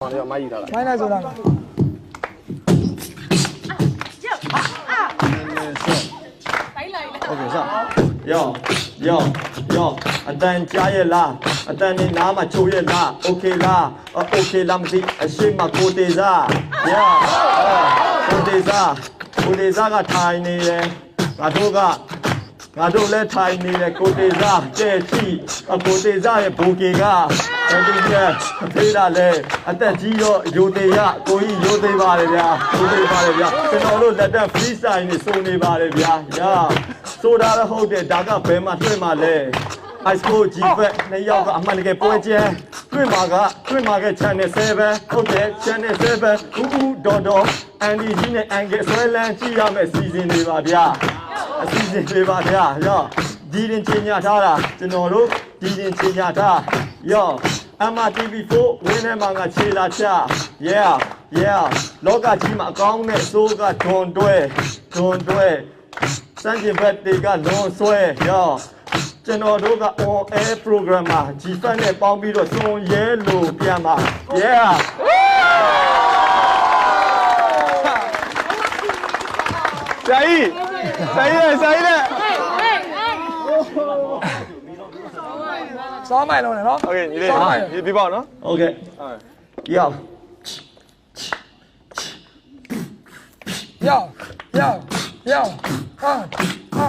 ဟောလေမိုက်ကြီးထားလိုက် မိုင်းလိုက်ဆိုတာ โอเคစယောယောယောအတန်ကြားရဲ့လားအတန်နေနားမှာချိုးရဲ့လားโอเคလားโอเคလားမသိအရှိမကိုတေစားယောကိုတေစားကိုတေစားကထိုင်နေတယ်ငါတို့ကငါတို့လည်းထိုင်နေတယ်ကိုတေစားကျဲကြည့်အကိုတေစားရဲ့ဘူကေက အဲ့ဒီကဖေးတာလေအသက်ကြီးရောယူသေးရကိုကြီးယူသေးပါတယ်ဗျာယူသေးပါတယ်ဗျာကျွန်တော်တို့လက်တက် free style နေစုံနေပါတယ်ဗျာယာဆိုတာလည်းဟုတ်တယ်ဒါကဘယ်မှာတွေ့မှာလဲ ice cold g fat နှစ်ယောက်ကအမှန်တကယ်ပွဲကျဲတွေ့မှာကတွေ့မှာက channel 7ဟုတ်တယ် channel 7ဦးဦးဒေါ်ဒေါ်အန်ဒီကြီးနဲ့အန်ကယ်ဆွဲလန်းကြည့်ရမယ့်စီစဉ်တွေပါဗျာအစီအစဉ်တွေပါဗျာရောဒီရင်ချင်းညာထားတာကျွန်တော်တို့ဒီရင်ချင်းညာထားရော MRTV4 ဝင်းထဲမှာငါခြေလာချ yeah yeah လောကကြီးမှာအကောင်းနဲ့စိုးကဒွန်တွဲဒွန်တွဲစံကျင်ဘက်တွေကလွန်ဆွဲရောကျွန်တော်တို့က on air program မှာ G-Fat နဲ့ပေါင်းပြီးတော့စွန်ရဲလို့ပြန်ပါ yeah ဆရာကြီးဆရာကြီးဆရာကြီး နဲ့ စောမိုင်းလုံးနဲ့နော် โอเคညီလေးဒီပြပါနော် okay ရော ယောယောယောဟာဟာ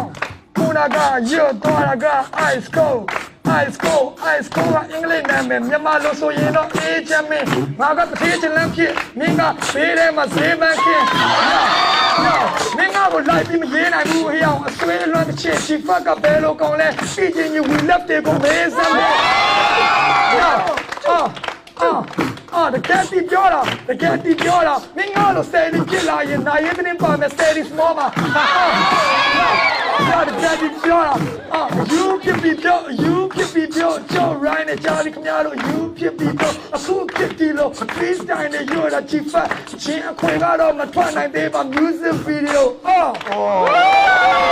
ခုနကယောတော့က ice cold ice cold ice cold ကအင်္ဂလိပ်နာမည်မြန်မာလို့ဆိုရင်တော့အေးချမ်းမင်းငါကတစ်သေးချင်လန်းဖြစ်မင်းကဘေးထဲမှာဈေးပန်းခင်းယော မင်းကကိုလိုက်ပြီးမရေးနိုင်ဘူးဟေ့အောင်အဆွေးလွှမ်းတစ်ချက်ချီဖတ်ကဘယ်လိုကောင်းလဲစီချင်းယူဝီလက်တွေကိုမေးစမ်းမယ်ယောအော်အော်အော်တကယ်တီပြောတာတကယ်တီပြောတာမင်းကလို့ဆယ်ဒီဖြစ်လာရင်နိုင်ရင်တင်းပါမယ်ဆယ်ဒီ small မှာအော်တကယ်တီပြောတာအော် you ဖြစ်ပြီးပြော you ဖြစ်ပြီးပြောကြော right နဲ့ကြားလိခင်ဗျားတို့ you ဖြစ်ပြီးပြောအခု ဖြစ်ပြီးလို့ freestyle နဲ့ရောတာချီဖတ်ချင်းအခွင့်ကတော့မထွက်နိုင်သေးပါ music video အော်